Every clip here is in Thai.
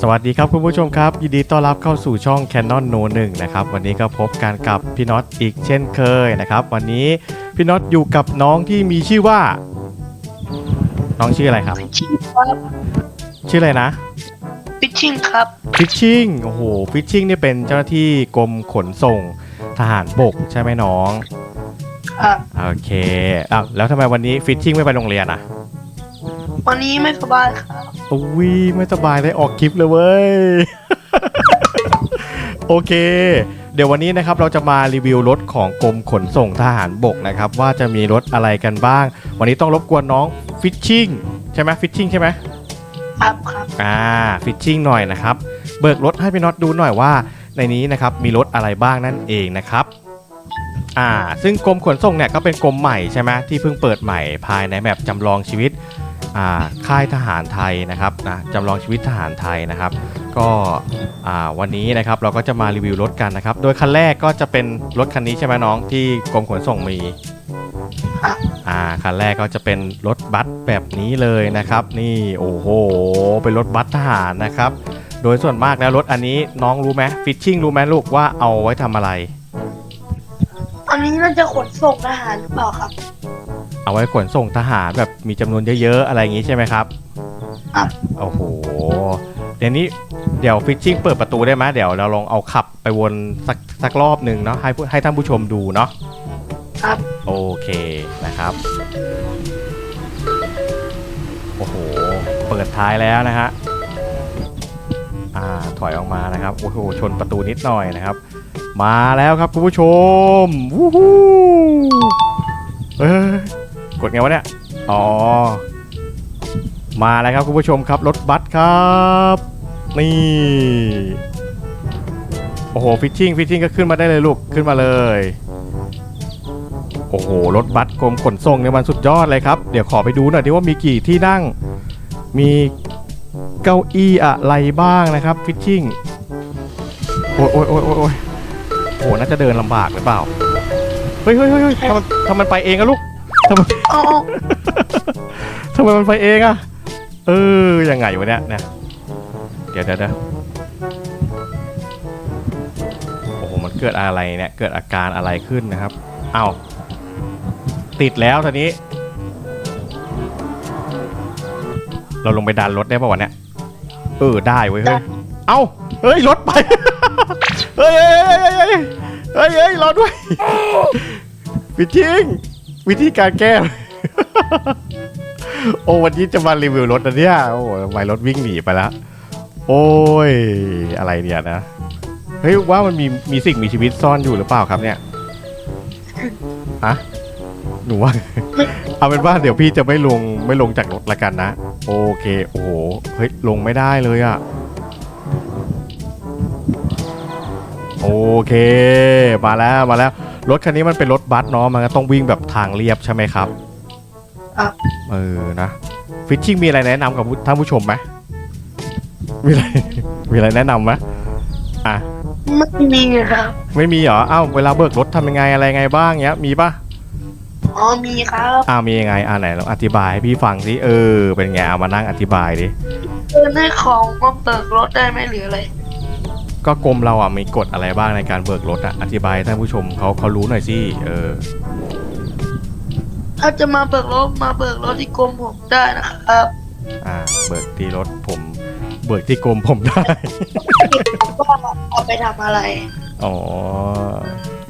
สวัสดีครับคุณผู้ชมครับ ยินดีต้อนรับเข้าสู่ช่อง Canon No 1นะครับวันนี้ก็พบกันกับพี่น็อตอีกเช่นเคยนะครับ วันนี้พี่น็อตอยู่กับน้องที่มีชื่อว่า น้องชื่ออะไรครับฟิชชิ่งครับชื่ออะไรนะฟิชชิ่งครับฟิชชิ่งโอ้โหฟิชชิ่งนี่เป็นเจ้าหน้าที่กรมขนส่งทหารบกใช่ไหมน้อง ครับโอเคอ้าวแล้วทำไมวันนี้ฟิชชิ่งไม่ไปโรงเรียนอะ วันนี้ไม่สบายครับอุ้ยไม่สบายได้ออกคลิปเลยเว้ย โอเค เดี๋ยววันนี้นะครับเราจะมารีวิวรถของกรมขนส่งทหารบกนะครับ ว่าจะมีรถอะไรกันบ้าง วันนี้ต้องรบกวนน้องฟิชชิ่งใช่ไหมฟิชชิ่งใช่ไหมครับครับอ่าฟิชชิ่งหน่อยนะครับ เบิกรถให้พี่น็อตดูหน่อยว่า ในนี้นะครับมีรถอะไรบ้างนั่นเองนะครับอ่าซึ่งกรมขนส่งเนี่ยก็เป็นกรมใหม่ใช่ไหมที่เพิ่งเปิดใหม่ภายในแมปจำลองชีวิตอ่า ค่ายทหารไทยนะครับนะจำลองชีวิตทหารไทยนะครับ ก็วันนี้นะครับเราก็จะมารีวิวรถกันนะครับ โดยคันแรกก็จะเป็นรถคันนี้ใช่ไหมน้องที่กรมขนส่งมีครับอ่าคันแรกก็จะเป็นรถบัสแบบนี้เลยนะครับ นี่โอ้โหเป็นรถบัสทหารนะครับ โดยส่วนมากแล้วรถอันนี้น้องรู้ไหมฟิชชิ่งรู้ไหมลูกว่าเอาไว้ทำอะไร อันนี้น่าจะขนส่งทหารหรือเปล่าครับ เอาไว้ขนส่งทหารแบบมีจำนวนเยอะๆอะไรอย่างนี้ใช่ไหมครับครับโอ้โห เดี๋ยวนี้เดี๋ยวฟิชชิ่งเปิดประตูได้ไหมเดี๋ยวเราลองเอาขับไปวนสักสักรอบหนึ่งเนาะให้ผู้ให้ท่านผู้ชมดูเนาะครับ โอเคนะครับ โอ้โห เปิดท้ายแล้วนะฮะ อ่า ถอยออกมานะครับ โอ้โห ชนประตูนิดหน่อยนะครับ มาแล้วครับคุณผู้ชม วู้ฮู้เอ้ย กดไงวะเนี่ย อ๋อ มาแล้วครับคุณผู้ชมครับ รถบัสครับ นี่ โอ้โห ฟิชชิ่ง ฟิชชิ่งก็ขึ้นมาได้เลยลูก ขึ้นมาเลย โอ้โห รถบัสกรมขนส่งเนี่ยมันสุดยอดเลยครับ เดี๋ยวขอไปดูหน่อยดิว่ามีกี่ที่นั่ง มีเก้าอี้อะไรบ้างนะครับ ฟิชชิ่ง โอ้ยโอ้ยโอ้ยโอ้ยโอ้ยโอ้โหน่าจะเดินลำบากหรือเปล่า เฮ้ยเฮ้ยเฮ้ยเฮ้ยทำไมทำไมมันไปเองอะลูก ทำไมอ๋อทำไมมันไปเองอะเออยังไงวะเนี่ยเนี่ยเดี๋ยวเดี๋ยวเดี๋ยวโอ้โหมันเกิดอะไรเนี่ยเกิดอาการอะไรขึ้นนะครับ เอ้าติดแล้วตอนนี้ เราลงไปดันรถได้ป่าวะเนี่ยเออได้เว้ยเฮ้ยเอ้าเฮ้ยรถไปเฮ้ยเฮ้ยเฮ้ยเฮ้ยเฮ้ยเฮ้ยรอด้วยวิธี วิธีการแก้ โอ้วันนี้จะมารีวิวรถนะเนี่ยโอ้ทำไมรถวิ่งหนีไปแล้วโอ้ย อะไรเนี่ยนะ เฮ้ยว่ามันมีมีสิ่งมีชีวิตซ่อนอยู่หรือเปล่าครับเนี่ยอะหนูว่า เอาเป็นว่าเดี๋ยวพี่จะไม่ลงไม่ลงจากรถละกันนะ โอเค โอ้โห เฮ้ย ลงไม่ได้เลยอะโอเค มาแล้วมาแล้ว รถคันนี้มันเป็นรถบัสเนาะมันก็ต้องวิ่งแบบทางเรียบใช่ไหมครับครับเออนะฟิชชิ่งมีอะไรแนะนำกับผู้ท่านผู้ชมไหมมีอะไร มีอะไรแนะนำไหมอะ ไม่มีครับ ไม่มีเหรออ้าวเวลาเบิกรถทำยังไงอะไรไงบ้างเงี้ย มีปะอ๋อมีครับอ้าวมียังไงอ่าไหนลองอธิบายให้พี่ฟังสิเออ เป็นไงเอามานั่งอธิบายดิ เดินให้ของมาเบิกรถได้ไหมหรืออะไร ก็กรมเราอะมีกฎอะไรบ้างในการเบิกรถอะอธิบายให้ท่านผู้ชมเขาเขารู้หน่อยสิเออ ถ้าจะมาเบิกรถมาเบิกรถที่กรมผมได้นะครับ อ่า เบิกที่รถผม เบิกที่กรมผมได้ ว่าเอาไปทำอะไร อ๋อ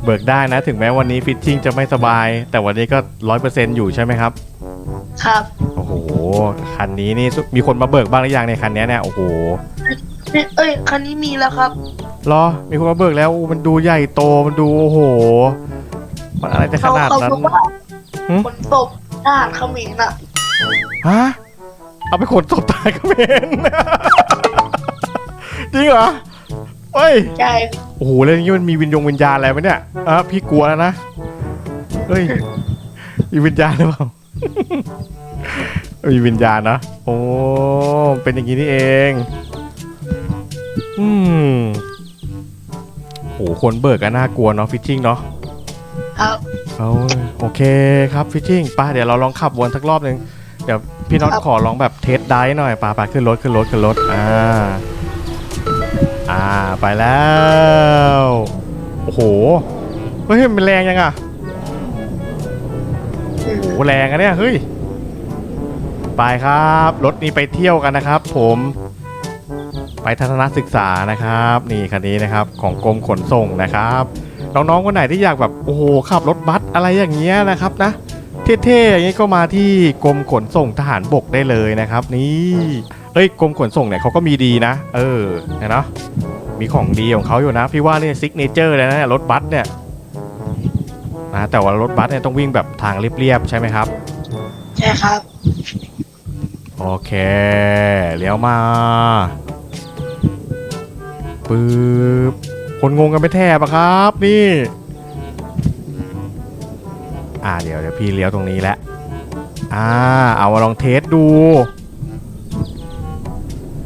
เบิกได้นะ ถึงแม้วันนี้ฟิตชิ่งจะไม่สบาย แต่วันนี้ก็ร้อยเปอร์เซ็นต์อยู่ใช่ไหมครับ ครับโอ้โห คันนี้นี่มีคนมาเบิกบ้างหรือยังในคันนี้เนี่ย โอ้โห เนี่ยเอ้ยคันนี้มีแล้วครับรอ มีคนมาเบิกแล้วอู้มันดูใหญ่โต มันดูโอ้โห มันอะไรจะขเขานาดเขานั้น บอกว่าหึขนศพทหารเขมรน่ะฮะ เอาไปขนศพตายก็เมนจริงเหรอเฮ้ย ใช่โอ้โหเรื่องนี้มันมีวิญญงวิญญาณอะไรไหมเนี่ยอะพี่กลัวแล้วนะ เฮ้ย มีวิญญาณหรือเปล่า มีวิญญาณนะ โอ้ เป็นอย่างนี้นี่เอง อืมโหคนเบิกก็น่ากลัวเนาะฟิชชิ่งเนาะครับ เอาโอเคครับฟิชชิ่งป้าเดี๋ยวเราลองขับวนสักรอบหนึ่งเดี๋ยวพี่น็อตครับ ขอลองแบบเทสได้หน่อยป้าป้าขึ้นรถขึ้นรถขึ้นรถอ่าไปแล้วโอ้โหเฮ้ยมันแรงยังอะโอ้โหแรงอะเนี่ยเฮ้ยไปครับรถนี้ไปเที่ยวกันนะครับ ผม ไปทัศนศึกษานะครับ นี่คันนี้นะครับของกรมขนส่งนะครับน้องๆคนไหนที่อยากแบบโอ้โหขับรถบัสอะไรอย่างเงี้ยนะครับนะเท่ๆอย่างนี้ก็มาที่กรมขนส่งทหารบกได้เลยนะครับ นี่เอ้ยกรมขนส่งเนี่ยเขาก็มีดีนะ เออเนี่ยเนาะมีของดีของเขาอยู่นะ พี่ว่าเนี่ยซิกเนเจอร์เลยนะเนี่ยรถบัสเนี่ยนะแต่ว่ารถบัสเนี่ยต้องวิ่งแบบทางเรียบๆใช่ไหมครับใช่ครับ โอเค เลี้ยวมา ปึ๊บคนงงกันไปแทบอะครับนี่ อ่าเดี๋ยวเดี๋ยวพี่เลี้ยวตรงนี้แหละอ่าเอามาลองเทสดู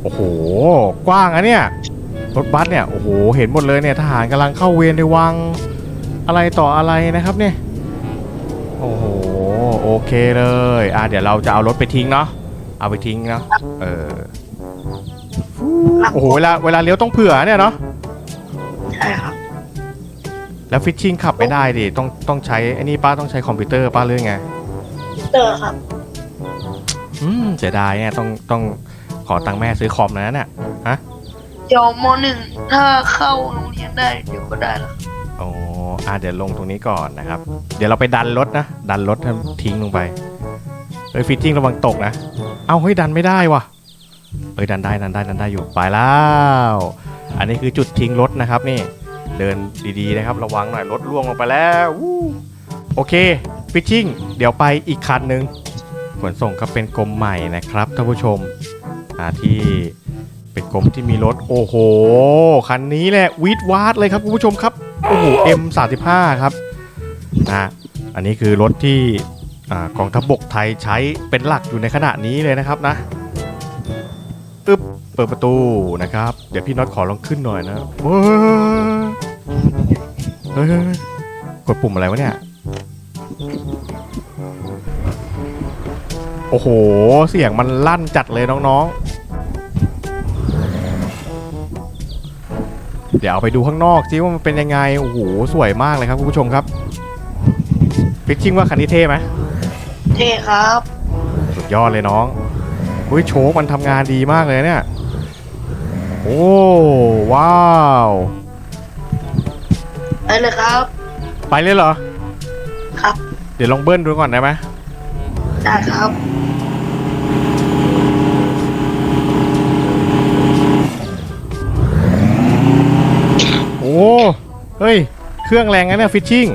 โอ้โห กว้างอะเนี่ยรถบัสเนี่ย โอ้โห เห็นหมดเลยเนี่ย ทหารกำลังเข้าเวรในวัง อะไรต่ออะไรนะครับเนี่ย โอ้โห โอเคเลย อ่าเดี๋ยวเราจะเอารถไปทิ้งเนาะ เอาไปทิ้งเนาะ เออ โอ้โหเวลาเวลาเลี้ยวต้องเผื่อเนี่ยเนาะใช่ครับ แล้วฟิชชิ่งขับไม่ได้ดิต้องต้องใช้ไอ้นี่ป้าต้องใช้คอมพิวเตอร์ป้าหรือไงเตอร์ครับ อืมเสียดายเนี่ยต้องต้องขอตังค์แม่ซื้อคอมนะเนี่ยเดี๋ยวมหนึ่งถ้าเข้าโรงเรียนได้เดี๋ยวก็ได้แล้วอ๋ออ่าเดี๋ยวลงตรงนี้ก่อนนะครับ เดี๋ยวเราไปดันรถนะดันรถให้ทิ้งลงไปเฮ้ยฟิตติ้งระวังตกนะ เอาเฮ้ยดันไม่ได้ว่ะ เอ้ยดันได้ดันได้ดันได้อยู่ไปแล้ว อันนี้คือจุดทิ้งรถนะครับนี่ เดินดีๆนะครับ ระวังหน่อยรถล่วงลงไปแล้วโอเคฟิชชิ่งเดี๋ยวไปอีกคันหนึ่งขนส่งก็เป็นกรมใหม่นะครับท่านผู้ชมที่เป็นกรมที่มีรถโอ้โหคันนี้แหละวีดวาดเลยครับคุณผู้ชมครับโอ้โห M35 ครับนะอันนี้คือรถที่อกองทัพบกไทยใช้เป็นหลักอยู่ในขณะนี้เลยนะครับนะ อึ๊บเปิดประตูนะครับ เดี๋ยวพี่น็อตขอลองขึ้นหน่อยนะเฮ้ยกดปุ่มอะไรวะเนี่ย โอ้โห เสียงมันลั่นจัดเลยน้องๆ เดี๋ยวเอาไปดูข้างนอกซิว่ามันเป็นยังไง โอ้โห สวยมากเลยครับคุณผู้ชมครับฟิชชิ่งว่าคันนี้เท่ไหมเท่ครับ สุดยอดเลยน้อง อุ้ยโชคมันทำงานดีมากเลยเนี่ย โอ้ว้าวไปเลยครับ ไปเลยเหรอ ครับ เดี๋ยวลองเบิ้ลดูก่อนได้ไหมได้ครับ โอ้เฮ้ย เครื่องแรงนะเนี่ยฟิชชิ่ง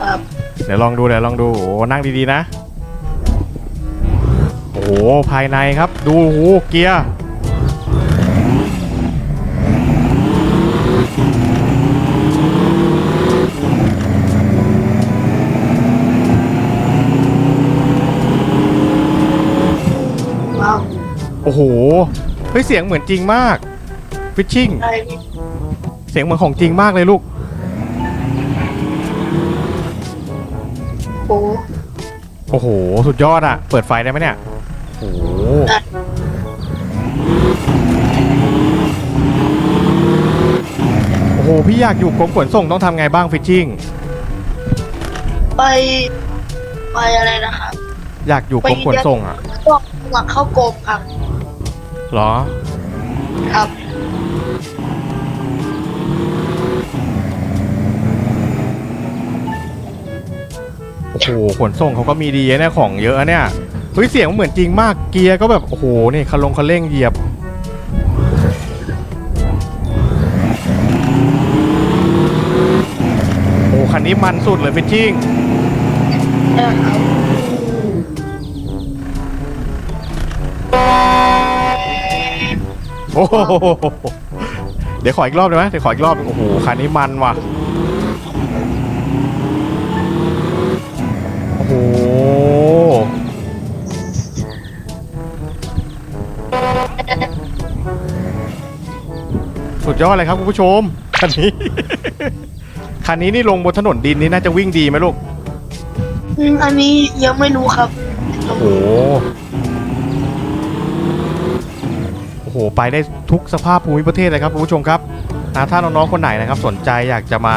ครับ เดี๋ยวลองดูเดี๋ยวลองดูโอ้นั่งดีๆนะ โอ้โห ภายในครับ ดูโอ้โหเกียร์ว้าวโอ้โห เฮ้ย เสียงเหมือนจริงมาก ฟิชชิ่งอะไรนี่เสียงเหมือนของจริงมากเลยลูก โอ้โอ้โหสุดยอดอะเปิดไฟได้ไหมเนี่ย โอ้โหโอ้โห พี่อยากอยู่กรมขนส่งต้องทำไงบ้างฟิชชิ่ง ไป ไปอะไรนะครับอยากอยู่กรมขนส่งอะก็หวังเข้ากรมครับ เหรอ ครับโอ้โหขนส่งเขาก็มีดีนะเนี่ยของเยอะนะเนี่ย เฮ้ยเสียงเหมือนจริงมากเกียร์ก็แบบ โอ้โหนี่คันลงคันเร่งเหยียบ โอ้คันนี้มันสุดเลยฟิชชิ่งใช่ครับโอ้โหเดี๋ยวขออีกรอบได้ไหมเดี๋ยวขออีกรอบ โอ้โหคันนี้มันว่ะ โอ้โห ดยอดเลยครับคุณผู้ชมคันนี้ คันนี้นี่ลงบนถนนดินนี่น่าจะวิ่งดีไหมลูกอืมอันนี้ยังไม่รู้ครับ โอ้โหโอ้โหหไปได้ทุกสภาพภูมิประเทศเลยครับคุณผู้ชมครับนะถ้าน้องๆคนไหนนะครับ สนใจอยากจะมา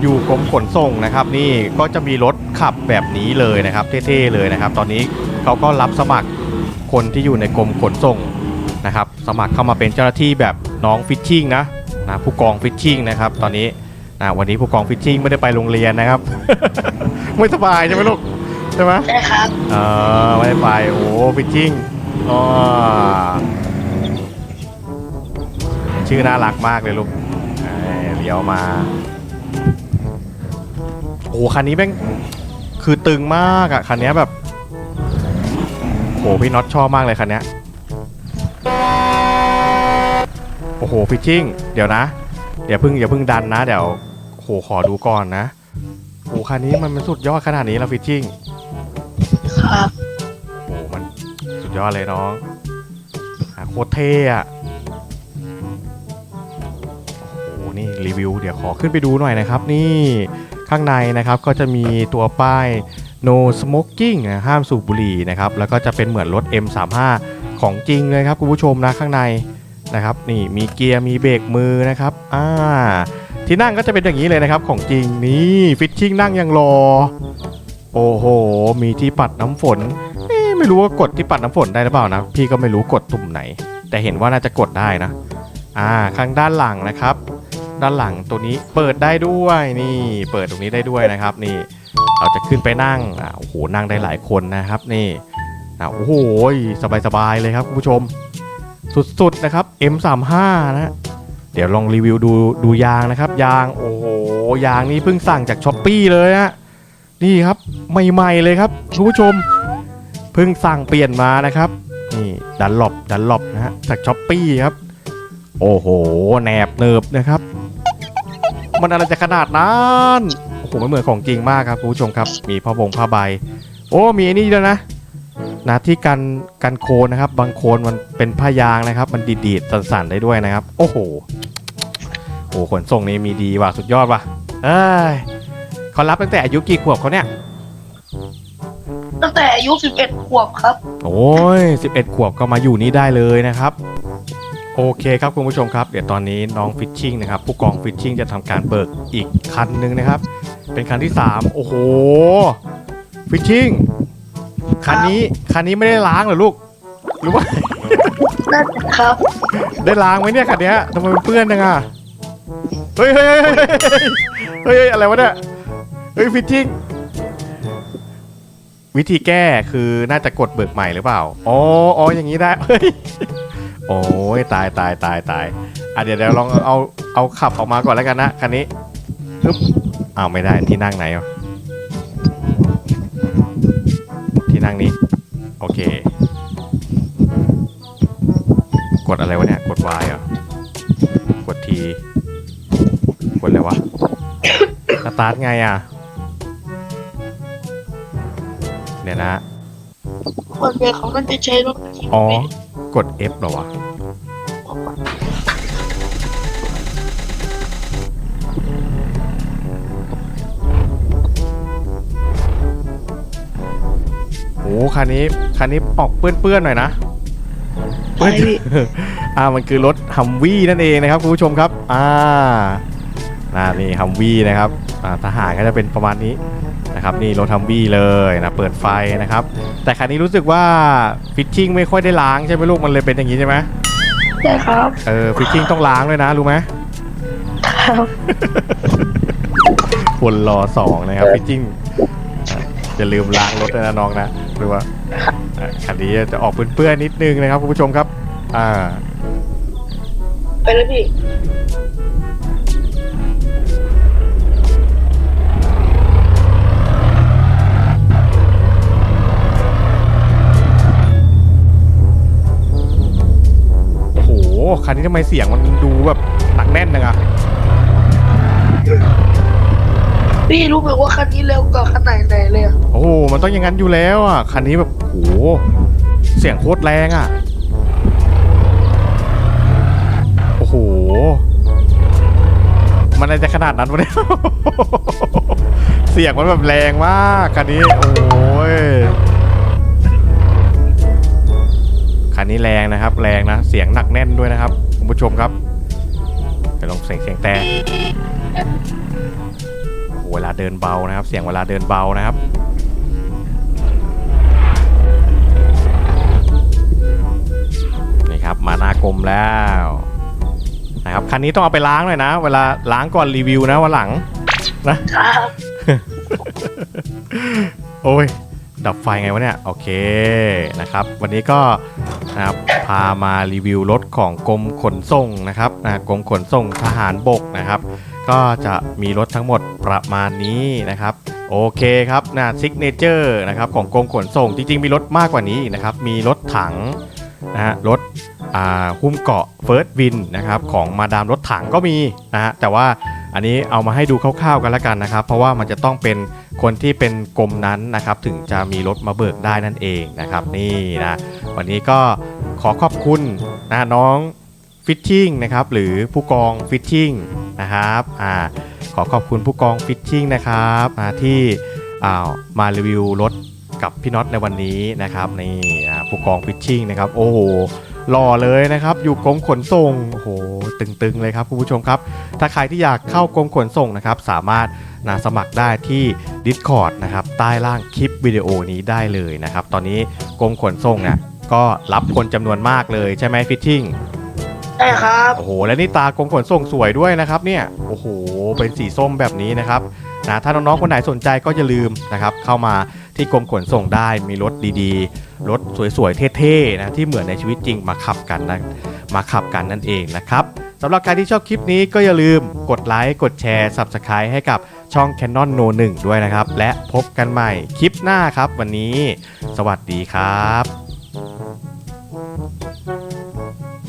อยู่กรมขนส่งนะครับ นี่ก็จะมีรถขับแบบนี้เลยนะครับเท่ๆเลยนะครับ ตอนนี้เขาก็รับสมัครคนที่อยู่ในกรมขนส่งนะครับ สมัครเข้ามาเป็นเจ้าหน้าที่แบบ น้องฟิชชิ่งนะนะผู้กองฟิชชิ่งนะครับตอนนี้นะวันนี้ผู้กองฟิชชิ่งไม่ได้ไปโรงเรียนนะครับ ไม่สบายใช่ไหมลูกใช่ไหมได้ครับเออไม่ได้ไปโอ้ฟิชชิ่งอ๋อชื่อน่ารักมากเลยลูกเอ้ยเลี้ยวมาโอ้คันนี้แม่งคือตึงมากอะคันนี้แบบโอ้พี่น็อตชอบมากเลยคันนี้ อ้โหฟิชชิ่ง เดี๋ยวนะเดี๋ยวเพิ่งอย่าเพิ่งดันนะ เดี๋ยวโหขอดูก่อนนะโอ้คันนี้มันมันสุดยอดขนาดนี้แล้วฟิชชิ่งครับโอ้โหมันสุดยอดเลยน้องอะโคตรเท่อะโอ้โหนี่รีวิวเดี๋ยวขอขึ้นไปดูหน่อยนะครับ นี่ข้างในนะครับก็จะมีตัวป้าย no smoking นะห้ามสูบบุหรี่นะครับ แล้วก็จะเป็นเหมือนรถ M35 ของจริงเลยครับคุณผู้ชมนะข้างใน นะครับนี่มีเกียร์มีเบรกมือนะครับอ่าที่นั่งก็จะเป็นอย่างนี้เลยนะครับของจริงนี่ฟิชชิ่งนั่งยังรอ โอ้โห มีที่ปัดน้ำฝนไม่รู้ว่ากดที่ปัดน้ำฝนได้หรือเปล่านะ พี่ก็ไม่รู้กดตุ่มไหน แต่เห็นว่าน่าจะกดได้นะ อ่าข้างด้านหลังนะครับ ด้านหลังตัวนี้เปิดได้ด้วยนี่ เปิดตรงนี้ได้ด้วยนะครับ นี่ เราจะขึ้นไปนั่งอ่าโอ้โหนั่งได้หลายคนนะครับ นี่อ่าโอ้โหสบายๆเลยครับคุณผู้ชม สุดๆนะครับ M35 นะเดี๋ยวลองรีวิวดูดูยางนะครับ ยางโอ้โหยางนี่เพิ่งสั่งจากช้อปปี้เลยฮะนี่ครับใหม่ๆเลยครับคุณผู้ชมเพิ่งสั่งเปลี่ยนมานะครับนี่ดันหลบดันหลบนะฮะจากช้อปปี้ครับ โอ้โหแหนบเนิบนะครับ มันอะไรจะขนาดนั้นโอ้โหมันเหมือนของจริงมากครับคุณผู้ชมครับ มีผ้าบงผ้าใบ โอ้มีอ้นี่ด้วยนะ นะที่กันกันโคนนะครับ บางโคนมันเป็นผ้ายางนะครับ มันดีดๆสั่นๆได้ด้วยนะครับ โอ้โหโอ้โหขนส่งนี้มีดีว่ะสุดยอดว่ะเอ้ยเขารับตั้งแต่อายุกี่ขวบเขาเนี่ยตั้งแต่อายุ 11 ขวบครับ โอ้ย 11 ขวบก็มาอยู่นี่ได้เลยนะครับ โอเคครับคุณผู้ชมครับ เดี๋ยวตอนนี้น้องฟิชชิ่งนะครับ ผู้กองฟิชชิ่งจะทำการเบิกอีกคันหนึ่งนะครับ เป็นคันที่ 3 โอ้โห ฟิชชิ่ง คันนี้คันนี้ไม่ได้ล้างเหรอลูกหรือว่าน่าจะครับ ได้ล้างไหมเนี่ยคันเนี้ยทำไมมันเปื้อนจังอะเฮ้ยเฮ้ยเฮ้ยเฮ้ยเฮ้ยอะไรวะเนี่ยเฮ้ยฟิชชิ่งวิธีแก้คือน่าจะกดเบิกใหม่หรือเปล่าอ๋ออ๋ออย่างนี้ได้เฮ้ยโอ้ยตายตายตายตายอะเดี๋ยวเดี๋ยวลองเอาเอาขับออกมาก่อนแล้วกันนะคันนี้ปึ๊บอ้าวไม่ได้ที่นั่งไหนอะ นั่งนี้ โอเค กดอะไรวะเนี่ย กด Y เหรอะกด T กดอะไรวะ สตาร์ทไงอะเดี๋ยวนะ คนเดียวเขามันจะใช้รถ อ๋อ กด F เหรอวะ คันนี้คันนี้ออกเปื้อนๆหน่อยนะใช่พี่อ่ามันคือรถฮัมวี่นั่นเองนะครับคุณผู้ชมครับ อ่าน่านี่ฮัมวี่นะครับอ่าทหารก็จะเป็นประมาณนี้นะครับนี่รถฮัมวี่เลยนะเปิดไฟนะครับ แต่คันนี้รู้สึกว่าฟิตชิ่งไม่ค่อยได้ล้างใช่ไหมลูกมันเลยเป็นอย่างนี้ใช่ไหมใช่ครับเออฟิตชิ่งต้องล้างด้วยนะรู้ไหมครับคนรอสองนะครับฟิตชิ่ง อย่าลืมล้างรถด้วยนะน้องนะหรือว่าอะคันนี้จะออกเปื้อนๆนิดนึงนะครับคุณผู้ชมครับ อ่า ไปเลยพี่ โอ้โหคันนี้ทำไมเสียงมันดูแบบหนักแน่นจังอะ พี่รู้ไหมว่าคันนี้เร็วกว่าคันไหนไหนเลยอะโอ้โหมันต้องอย่างนั้นอยู่แล้วอะคันนี้แบบโอ้โหเสียงโคตรแรงอะโอ้โหมันอะไรจะขนาดนั้นวะเนี่ย เสียงมันแบบแรงมากคันนี้โอ้ยคันนี้แรงนะครับ แรงนะเสียงหนักแน่นด้วยนะครับคุณผู้ชมครับเดี๋ยวลองเสียงเสียงแต่ เวลาเดินเบานะครับ เสียงเวลาเดินเบานะครับนี่ครับมาหน้ากลมแล้วนะครับคันนี้ต้องเอาไปล้างหน่อยนะ เวลาล้างก่อนรีวิวนะวันหลังครับโอ้ยดับไฟไงวะเนี่ยโอเคนะครับ วันนี้ก็นะครับพามารีวิวรถของกรมขนส่งนะครับนะกรมขนส่งทหารบกนะครับ ก็จะมีรถทั้งหมดประมาณนี้นะครับโอเคครับนะซิกเนเจอร์นะครับของกรมขนส่งจริง ๆ มีรถมากกว่านี้นะครับ มีรถถังนะฮะรถอ่าหุ้มเกาะเฟิร์สวินนะครับของมาดามรถถังก็มีนะฮะแต่ว่าอันนี้เอามาให้ดูคร่าวๆกันล้วกันนะครับ เพราะว่ามันจะต้องเป็นคนที่เป็นกรมนั้นนะครับ ถึงจะมีรถมาเบิกได้นั่นเองนะครับ นี่นะวันนี้ก็ขอขอบคุณนะน้อง ฟิตชิ่งนะครับหรือผู้กองฟิตชิ่งนะครับอ่าขอขอบคุณผู้กองฟิชชิ่งนะครับอ่าที่อ่ามารีวิวรถกับพี่น็อตในวันนี้นะครับนี่ผู้กองฟิชชิ่งนะครับโอ้โหหล่อเลยนะครับอยู่กรมขนส่งโอ้โหตึงๆเลยครับคุณผู้ชมครับ ถ้าใครที่อยากเข้ากรมขนส่งนะครับสามารถนะสมัครได้ที่ Discord นะครับใต้ล่างคลิปวิดีโอนี้ได้เลยนะครับตอนนี้กรมขนส่งเนี่ยก็รับคนจำนวนมากเลยใช่ไหมฟิชชิ่ง ใช่ครับโอ้โหและนี่ตากรมขนส่งสวยด้วยนะครับเนี่ยโอ้โหเป็นสีส้มแบบนี้นะครับนะถ้าน้องๆคนไหนสนใจก็อย่าลืมนะครับเข้ามาที่กรมขนส่งได้มีรถดีๆ รถสวยๆเท่ๆนะที่เหมือนในชีวิตจริงมาขับกันนะมาขับกันนั่นเองนะครับสำหรับใครที่ชอบคลิปนี้ก็อย่าลืมกดไลค์กดแชร์ Subscribe ให้กับช่อง Canon No 1 ด้วยนะครับ และพบกันใหม่คลิปหน้าครับ วันนี้ สวัสดีครับ